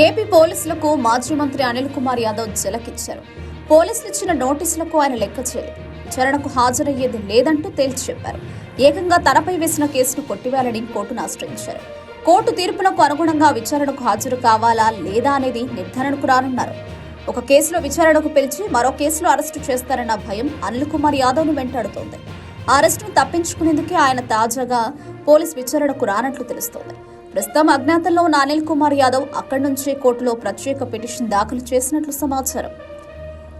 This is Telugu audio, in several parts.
ఏపీ పోలీసులకు మాజీ మంత్రి అనిల్ కుమార్ యాదవ్ జలకిచ్చారు పోలీసులు ఇచ్చిన నోటీసులకు ఆయన లెక్క చేయలేదు. విచారణకు హాజరయ్యేది లేదంటూ తేల్చి చెప్పారు. ఏకంగా తనపై వేసిన కేసును కొట్టివేయాలని కోర్టును ఆశ్రయించారు. కోర్టు తీర్పులకు అనుగుణంగా విచారణకు హాజరు కావాలా లేదా అనేది నిర్ధారణకు రానున్నారు. ఒక కేసులో విచారణకు పిలిచి మరో కేసులో అరెస్టు చేస్తారన్న భయం అనిల్ కుమార్ యాదవ్ను వెంటాడుతోంది. అరెస్టును తప్పించుకునేందుకే ఆయన తాజాగా పోలీస్ విచారణకు రానట్లు తెలుస్తోంది. ప్రస్తుతం అజ్ఞాతంలో ఉన్న అనిల్ కుమార్ యాదవ్ అక్కడి నుంచే కోర్టులో ప్రత్యేక పిటిషన్ దాఖలు చేసినట్లు సమాచారం.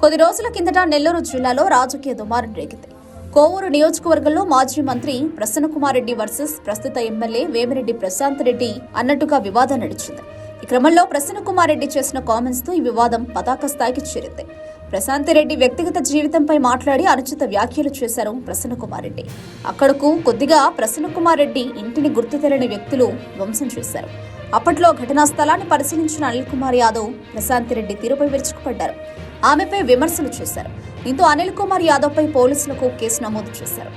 కొద్ది రోజుల కిందట నెల్లూరు జిల్లాలో రాజకీయ దుమారం రేగింది. కోవూరు నియోజకవర్గంలో మాజీ మంత్రి ప్రసన్న రెడ్డి వర్సెస్ ప్రస్తుత ఎమ్మెల్యే వేమిరెడ్డి ప్రశాంత్ రెడ్డి అన్నట్టుగా వివాదం నడిచింది. ఈ క్రమంలో ప్రసన్నకుమార్ రెడ్డి చేసిన కామెంట్స్తో ఈ వివాదం పతాక స్థాయికి చేరింది. ప్రశాంతిరెడ్డి వ్యక్తిగత జీవితంపై మాట్లాడి అనుచిత వ్యాఖ్యలు చేశారు ప్రసన్నకుమార్ రెడ్డి. అక్కడకు కొద్దిగా ప్రసన్నకుమార్ రెడ్డి ఇంటిని గుర్తు తెలియని వ్యక్తులు ధ్వంసం చేశారు. అప్పట్లో ఘటనా స్థలాన్ని పరిశీలించిన అనిల్ కుమార్ యాదవ్ ప్రశాంతిరెడ్డి తీరుపై విరుచుకుపడ్డారు. ఆమెపై విమర్శలు చేశారు. దీంతో అనిల్ కుమార్ యాదవ్పై పోలీసులకు కేసు నమోదు చేశారు.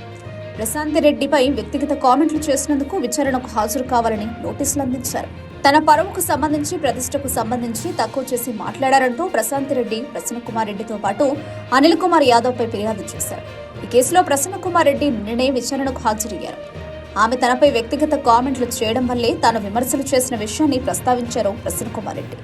ప్రశాంతిరెడ్డిపై వ్యక్తిగత కామెంట్లు చేసినందుకు విచారణకు హాజరు కావాలని నోటీసులు అందించారు. తన పరువుకు సంబంధించి ప్రతిష్టకు సంబంధించి తక్కువ చేసి మాట్లాడారంటూ ప్రశాంత్ రెడ్డి ప్రసన్న కుమార్ రెడ్డితో పాటు అనిల్ కుమార్ యాదవ్ పై ఫిర్యాదు చేశారు. ఈ కేసులో ప్రసన్న కుమార్ రెడ్డి నిన్ననే విచారణకు హాజరయ్యారు. ఆమె తనపై వ్యక్తిగత కామెంట్లు చేయడం వల్లే తాను విమర్శలు చేసిన విషయాన్ని ప్రస్తావించారు ప్రసన్న కుమార్ రెడ్డి.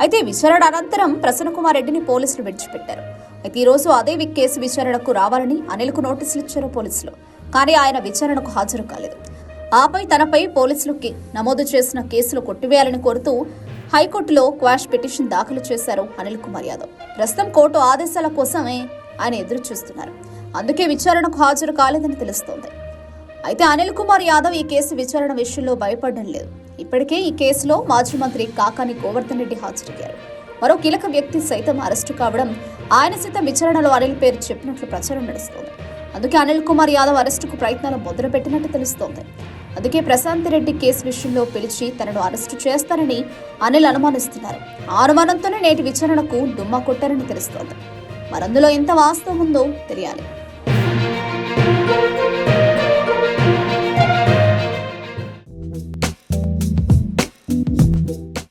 అయితే విచారణ అనంతరం ప్రసన్న కుమార్ రెడ్డిని పోలీసులు విడిచిపెట్టారు. అయితే ఈరోజు అదే వి- కేసు విచారణకు రావాలని అనిల్కు నోటీసులు ఇచ్చారు పోలీసులు. కానీ ఆయన విచారణకు హాజరు కాలేదు. ఆపై తనపై పోలీసులు నమోదు చేసిన కేసులు కొట్టివేయాలని కోరుతూ హైకోర్టులో క్వాష్ పిటిషన్ దాఖలు చేశారు అనిల్ కుమార్ యాదవ్. ప్రస్తుతం కోర్టు ఆదేశాల కోసమే ఆయన ఎదురు చూస్తున్నారు అందుకే విచారణకు హాజరు కాలేదని తెలుస్తోంది. అయితే అనిల్ కుమార్ యాదవ్ ఈ కేసు విచారణ విషయంలో భయపడడం లేదు. ఇప్పటికే ఈ కేసులో మాజీ మంత్రి కాకాని గోవర్ధన్ రెడ్డి హాజరయ్యారు. మరో కీలక వ్యక్తి సైతం అరెస్టు కావడం ఆయన సైతం విచారణలో అనిల్ పేరు చెప్పినట్లు ప్రచారం నడుస్తోంది. అందుకే అనిల్ కుమార్ యాదవ్ అరెస్టుకు ప్రయత్నాలు మొదలుపెట్టినట్టు తెలుస్తోంది. అందుకే ప్రశాంత్ రెడ్డి కేసు విషయంలో పిలిచి తనను అరెస్టు చేస్తారని అనిల్ అనుమానిస్తున్నారు. ఆ అనుమానంతోనే నేటి విచారణకు డుమ్మా కొట్టారని తెలుస్తోంది. మరందులో ఎంత వాస్తవం ఉందో తెలియాలి.